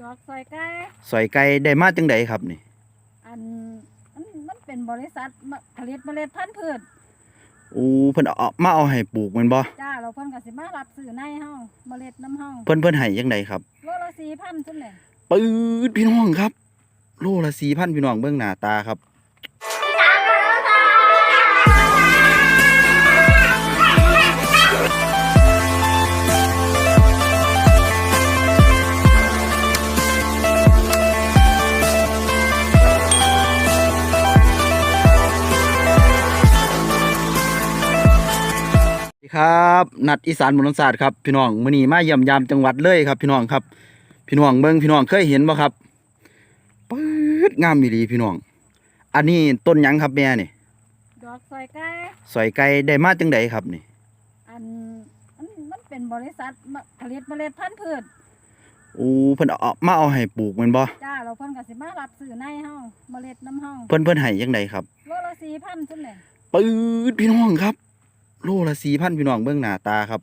ดอกซอยไก่สอยไก่ได้มาจังใดครับนี่ อันมันมันเป็นบริษัทมะผลิตเมล็ดพันธุ์พืชโอ้เพิ่นเอามาเอาให้ปลูกแม่นบ่ จ้าเราเพิ่นก็สิมารับซื้อในเฮาเมล็ดน้ำเฮาเพิ่นเพิ่นให้จังใดครับ โลละ4,000ซุ่มแหละปื๊ดพี่น้องครับ โลละ4,000พี่น้องเบิ่งหน้าตาครับ ครับนัดอีสานมนต์ศาสตร์ครับพี่น้องมื้อนี้มาเยี่ยมยามจังหวัดเลยครับ พี่น้องครับ พี่น้องเบิ่งพี่น้องเคยเห็นบ่ครับปื๊ดงามอีหลีพี่น้อง อันนี้ต้นหยังครับแม่นี่ดอกซอยไก่สอยไก่ได้มาจังใดครับนี่ อันมันมันเป็นบริษัทมะผลิตเมล็ดพันธุ์พืชโอ้เพิ่นเอามาเอาให้ปลูกแม่นบ่จ้าเราเพิ่นก็สิมารับซื้อในเฮาเมล็ดน้ำเฮาเพิ่นเพิ่นให้จังใดครับโลละ4,000ซุ่มแหละปื๊ดพี่น้องครับ โลละ4,000พี่น้องเบิ่งหน้าตาครับ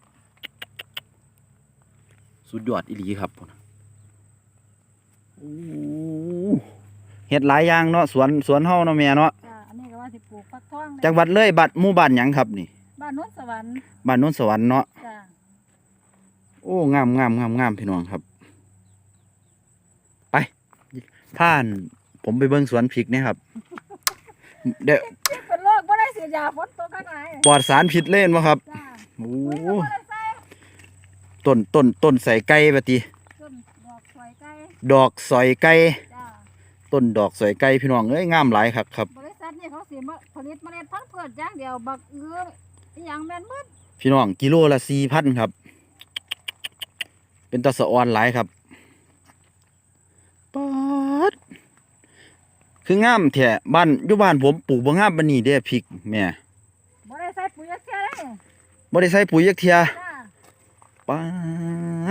สุดยอดอีหลีครับพุ่นน่ะโอ้เฮ็ดหลายอย่างเนาะสวนสวนเฮาเนาะแม่เนาะจ้าอันนี้ก็ว่าสิปลูกฟักทองจังหวัดเลยบัดหมู่บ้านหยังครับนี่บ้านโนนสวรรค์บ้านโนนสวรรค์เนาะจ้าโอ้งามงามงามงามพี่น้องครับ ไปผ่าน ผมไปเบิ่งสวนพริกเนี่ยครับ เดี๋ยว ยาฝนตกข้างไหนปลอดสารพิษเล่นวะครับจ้าโอ้ปุ๋ยก็บ่ได้ใส่ต้นต้นต้นใส่ไก่ปฏิต้นดอกซอยไก่ดอกสอยไก่จ้าต้นดอกสอยไก่พี่น้องเอ้ยงามหลายครับครับ บริษัทนี่เขาสิมาผลิตเมล็ดพันธุ์พืชอย่างเดียวบักเอื้ออหย่างแม่นหมดพี่น้องกิโลละสี่พันครับ เป็นตะสะออนหลายครับปัด คืองามแท้บ้านอยู่บ้านผมปลูกบ่งามปานนี้เด้พริกแม่บ่ได้ใส่ปุ๋ยเสียเลยบ่ได้ใส่ปุ๋ยยักเทียจ้าป้า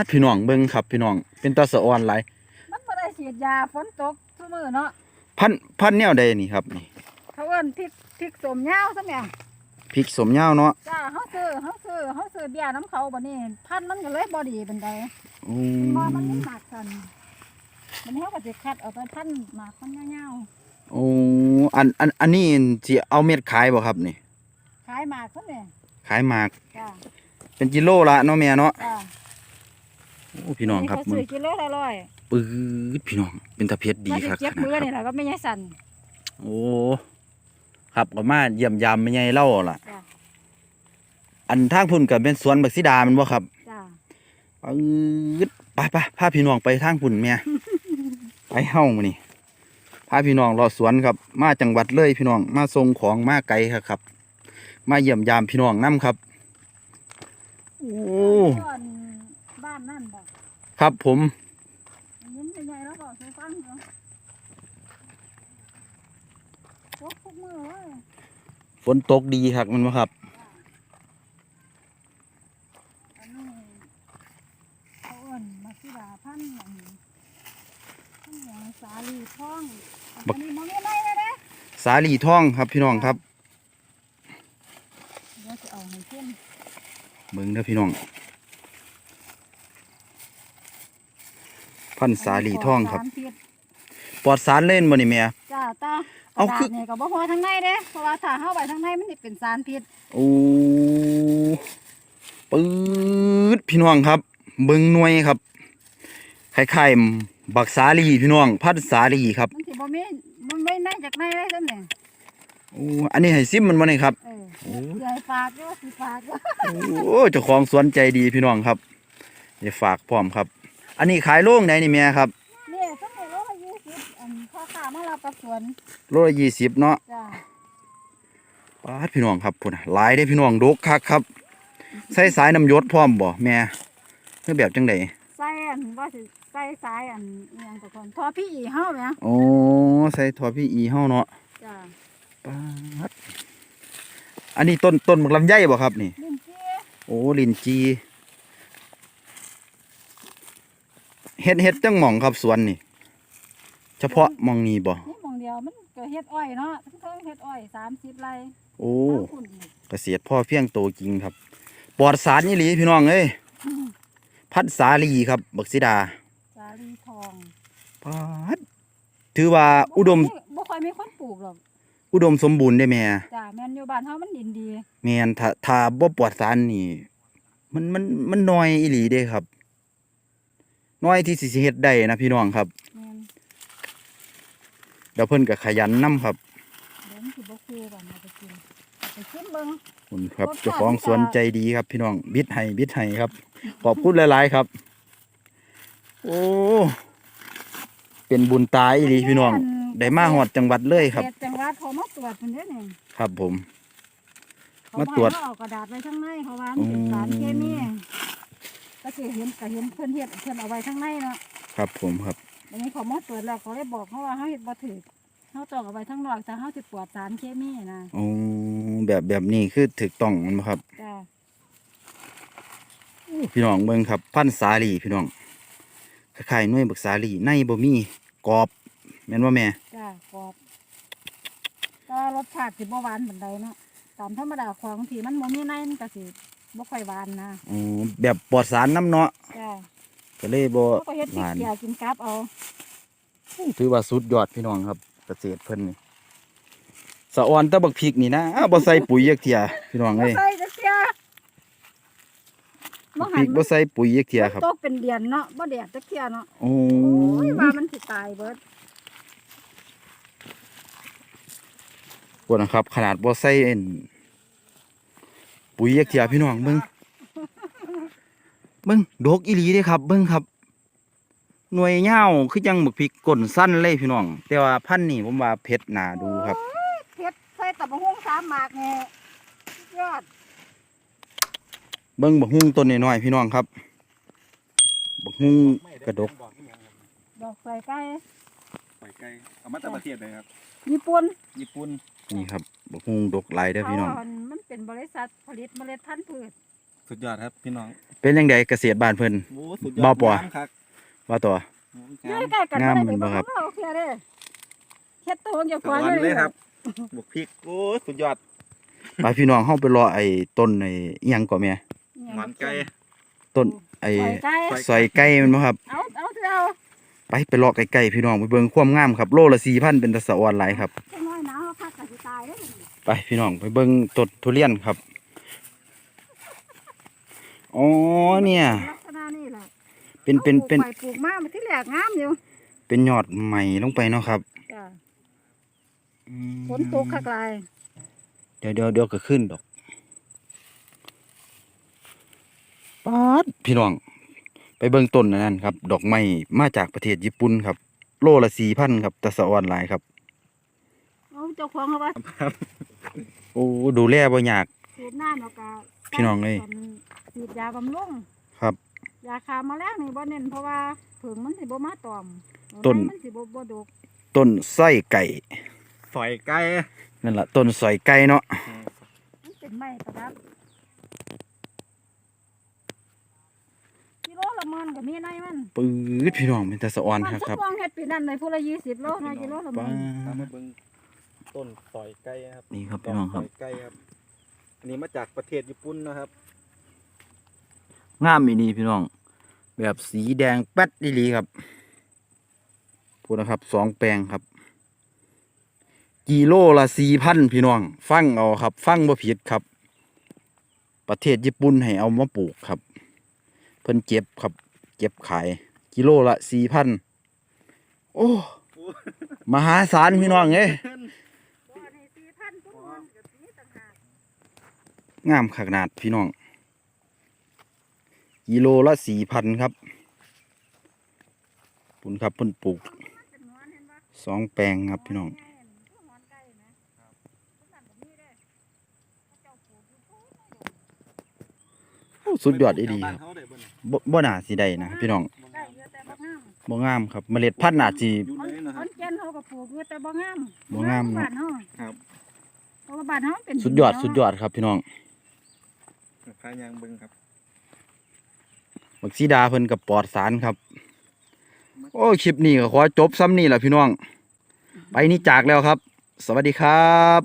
ดพี่น้องเบิ่งครับพี่น้อง เป็นตาสะออนหลายมันบ่ได้ฉีดยาฝนตกซุมื้อเนาะพันพันแนวใดนี่ครับนี่เขาเอิ้นพริกพริกสมยาวซะแหม่พริกสมยาวเนาะจ้าเฮาซื้อเฮาซื้อเฮาซื้อเบี้ยน้ำเขาบัดนี้ พันธุ์มันก็เลยบ่ดีปานใดโอ้บ่มันมีหมากกันมันเฮาก็สิคัดเอาแต่พันธุ์หมากมันยาว โอ้อันอันอันนี้สิเอาเม็ดขายบ่ครับนี่ๆขายหมากซะแหม่ขายหมาก จ้าเป็นกิโลละเนาะแม่เนาะจ้าโอ้พี่น้องครับเขามึซื้งอกิโลละร้อยปื๊ดพี่น้องเป็นตะเพ็ดดีมาคสิรับเจ็บขนาดมือคนี่รับแหละก็ไม่ใช่สั่นโอ้ครับก็มาเยี่ยมยามแม่ใหญ่เล่าล่ะ จ้าอันทางพุ่นก็เป็นสวนบักซิดาแมันบ่ครับ จ้าปื๊ดไปไปพาพี่น้องไปทางพุ่นแม่ไปเฮ้ามานี่ พาพี่น้องรอสวนครับ มาจังหวัดเลยพี่น้องมาส่งของมาไกลครับครับ มาเยี่ยมยามพี่น้องน้ำครับโอ้ก่อนบ้านนั่นบอกครับผมยิ้มใหญ่ๆแล้วบอกให้ฟังเนาะตกทุกมือเลยฝนตกดีครับมันบ่ครับอันนี้เขาเอิ้นมาสิดาพันธุ์อันนี้พันธุ์อย่างสาลีทอง อันนี้มันไม่ได้เลยเด้สาลีท่องครับพี่น้องครับเดี๋ยวจะเอาให้เข้มเบิ่งเด้อพี่น้อง พันธุ์สาลีท่องครับสารพิษปลอดสารเล่นบ่นี่แม่จ้าตาเอากระคืดาอษนี่ก็บ่พอทางในเด้เพราะว่าถ้าเฮาไว้ทางในมันสิเป็นสารพิษโอ้ปื๊ดพี่น้องครับ เบิ่งหน่วยครับคล้ายๆบักสาลีพี่น้อง พันธุ์สาลีครับมันสิ บ่มีมันไม่ในจากในเลยซั่นนี่โอ้อันนี้ให้ซิมมันบ่นี่ครับ เออโอ้ ใหญ่ฝากเด้อสิฝากเด้อโอ้เจ้าของสวนใจดีพี่น้องครับเดี๋ยวฝากพร้อมครับ อันนี้ขายโล่งไหนนี่แม่ครับนี่สมัยโลละยี่สิบอันพ่อค้ามารับกับสวนโลละยี่สิบเนาะจ้าป้าดพี่น้องครับพุ่นน่ะหลายได้อพี่น้องดกคักครับ ใส่สายน้ำยศพร้อมบ่แม่เพื่อแบบจังไดใส่ อันว่าสิใส่สายอันอหยังตะคนทอพี่อีเฮาแหมโอ้ใส่ทอพี่อีเฮาเนาะจ้าป้าดอันนี้ต้นต้นหมกลำไยบ่ครับนี่ ลิ้นจี่โอ้ลินจีเฮ็ดเฮ็ดจังหม่องครับสวนนี่ เฉพาะหมองนี้บ่นี่หมองเดียวมันก็เฮ็ดอ้อยเนาะทั้งเทิงเฮ็ดอ้อย30ไร่โอ้ ทั้งพุ่นอีกเกษตรพ่อเพียงโตจริงครับ ปลอดสารนี่หลีพี่น้องเอ้ย พัดสาลีครับบักซิดาจ้าลีทองปาดถือว่าอุดมบ่ค่อยมีคนปลูกหรอกอุดมสมบูรณ์ได้แม่จ้าแม่นอยู่บ้านเฮามันดินดีแม่นถ้าถ้าบ่ปลอดสารนี่ มันมันมันน้อยอีหลีเด้ครับน้อยที่สิสิเฮ็ดได้นะพี่น้องครับแม่นเดี๋ยวเพิ่นก็ขยันนํครับเดี๋ยวมันสิบ่คือกันเอาไปกินเอาไปชิมเบิ่ง คุณครับรสชาติเจ้าของสวนใจดีครับ พี่น้องบิดให้บิดให้ครับขอบคุณหลายๆครับ โอ้เป็นบุญตายอีหลีพี่น้องได้มาฮอดจังหวัดเลยครับเขตจังหวัดเขามาตรวจเพิ่นเด้อนี่ครับผมเขามาตรวจให้เอเอากระดาษไว้ข้างในเพราะว่ามันเป็นสารเคมีก็สิเห็นก็เห็นเพิ่นเฮ็ดเพิ่นเอาไว้ข้างในเนาะครับผมครับอันนี้เขามาตรวจแล้วเขาเลยบอกเขาว่าเขาเฮ็ดบ่ถูก เขาต้องเอาไว้ข้างนอกแต่เขาสิปลอดสารเคมีนะโอ้แบบแบบนี้คือถูกต้องแมันบ่ครับจ้าพี่น้องเบิ่งครับ พันธุ์สาลีพี่น้องคล้ายๆหน่วยบักสาลีในบ่มีกรอบแม่นว่าแม่จ้ากรอบก็รสชาติสิบ่หวานปานใดเนาะตามธรรมดาของที่มันบ่มีในมันก็สิบ่ค่อยหวานนะอ๋อแบบปลอดสารน้ำเนาะจ้าก็เลยบ่เขาก็เฮ็ดหพริกวานเกลือกินกับเอา ถือว่าสุดยอดพี่น้องครับ เกษตรเพิ่นนี่สะออนแตะบักพริกนี่นะอ้าวบ่ใส่ปุ๋ยจักเที่ยพี่น้องบ่เอ้ยใส่จักเที่ยบับ่กพหัรินกบ่ใส่ปุ๋ยจักเที่ยครับตกเป็นเดือนเนาะบ่แดดจักเที่ยเนาะโอ้โอ้ยว่ามันสิตายเบิดปวดนะครับ ขนาดบ่ใส่เอ็นปุ๋ยจักเที่ยพี่น้องเบิ่งเบิ่งดกอีหลีเด้ครับ เบิ่งครับ หน่วยยาวคือจังบักพริกก้นสั้นเลยพี่น้อง แต่ว่าพันธุ์นี่ผมว่าเผ็ดน่าดูครับโอ้ยเฮ็ดใส่ตับกหุ่งสามหมากนี่สุดยอดเบิ่งบักฮุ้งต้นน้อยๆพี่น้องครับบักฮุ้งกระดกดอกใส่ไก่ไปไกลเอามาจากประเทศเลยครับญี่ปุ่นญี่ปุ่นนี่ครับบักฮุ้งดกหลายเด้อพี่น้องเขาะมันเป็นบริษัทผลิตเมล็ดพันธุ์พืชสุดยอดครับพี่น้อง เป็นจังไดเกษตรบ้านเพิ่นโอ้สุดยอดบ่ปองามครับ ว่าตัวโอ้อยู่งามใกล้ๆกันงามได้เหมือนบ่ครับ โอเคเด้อเฮ็ดตัวเกี่ยวสกับวรรค์เลยครับบวกพริกโอ้สุดยอดไปพี่น้องเฮาไปรอไอ้ต้นไอ้อิหยังก่อนแม่หวานไก่ต้นไอ้ใส่ไก่ซอยไก่แมันบ่ครับ เอาเอาเถอะเอาไปไปรอไก่ๆพี่น้องไปเบิ่งความงามครับ โลละ4,000เป็นตะสะออนหลายครับจังน้อยหนาวคักก็สิตายเด้อไปพี่น้องไปเบิ่งต้นทุเรียนครับ อ๋อเนี่ยลักษณะนี่แหละ เป็นเป็นเป็นอาปลูกไปปลูกมามันที่แรกงามอยู่เป็นยอดใหม่ลงไปเนาะครับจ้ะอืมฝนตกคักหลายเดี๋ยวเดี๋ยวเดี๋ยวก็ขึ้นดอกป๊าดพี่น้อง ไปเบิ่งต้นอันนั้นครับ ดอกไม้มาจากประเทศญี่ปุ่นครับ โลละ4,000ครับตะสะออนหลายครับ เอาเจ้าของเขาว่าโอ้ดูแลบ่ยาก สูบน้ำแล้วก็พี่น้องเอ้ย ฉีดยาบำรุงครับ ยาฆ่าแมลงนี่บ่เน้นเพราะว่าผึ่งมันสิบ่มาตอมต้นมันสิบ่บ่ดกต้นไส้ไก่สอยไก่นั่นล่ะต้นสอยไก่เนาะมันเป็นไม้ประดับกิโลละหมันก็มีในมันปื๊ดพี่น้องเป็นตะสะออนครับครับมันสมองเฮ็ดปีนั้นเลยผู้ละ20โลนะกิโลละหป๊ามันตามมาดเบิ่งต้นสอยไก่ครับนี่ครับพี่น้องครับสอยไก่ครับอันนี้มาจากประเทศญี่ปุ่นนะครับ งามอีนี่พี่น้อง แบบสีแดงแป๊ดอีหลีครับพูดนะครับสองแปลงครับ กิโลละสี่พันพี่น้อง ฟังเอาครับ ฟังบ่ผิดครับ ประเทศญี่ปุ่นให้เอามาปลูกครับ เพิ่นเก็บครับ เก็บขาย กิโลละสี่พันโอ้มหาศาลพี่น้องเอ้ยบ่อันนี้4,000ทุกมันก็มีต่างหากงามขนาดพี่น้อง กิโลละสี่พันครับปุ่นครับเพิ่นปลูกมันเป็นหนอนเห็นบ่สองแปลงครับพี่น้องหนอนไก่นะทุกนั้นก็มีเด้อเขาเจ้าปลูกอยู่พุ่นโอ้สุดยอดอีดีครับเาได้เบิ่งบ่บ่น่าสิได้นะพี่น้องได้เยอะแต่บ่งามบ่งามครับเมล็ดพันธุ์น่าสิอยู่เลยนะคครับนแก่นเขาก็ปลูกอยู่แต่บ่งามบ่งามเนาะเนาะบ้านเฮาครับเพราะว่าบ้านเฮาเป็นสุดยอดสุดยอดครับพี่น้องพายางเบิ่งครับ บักซีดาเพิ่นกับปลอดสารครับ โอ้คลิปนี้ก็ขอจบซ้ำนี่แหละพี่น้อง ไปนี่จากแล้วครับ สวัสดีครับ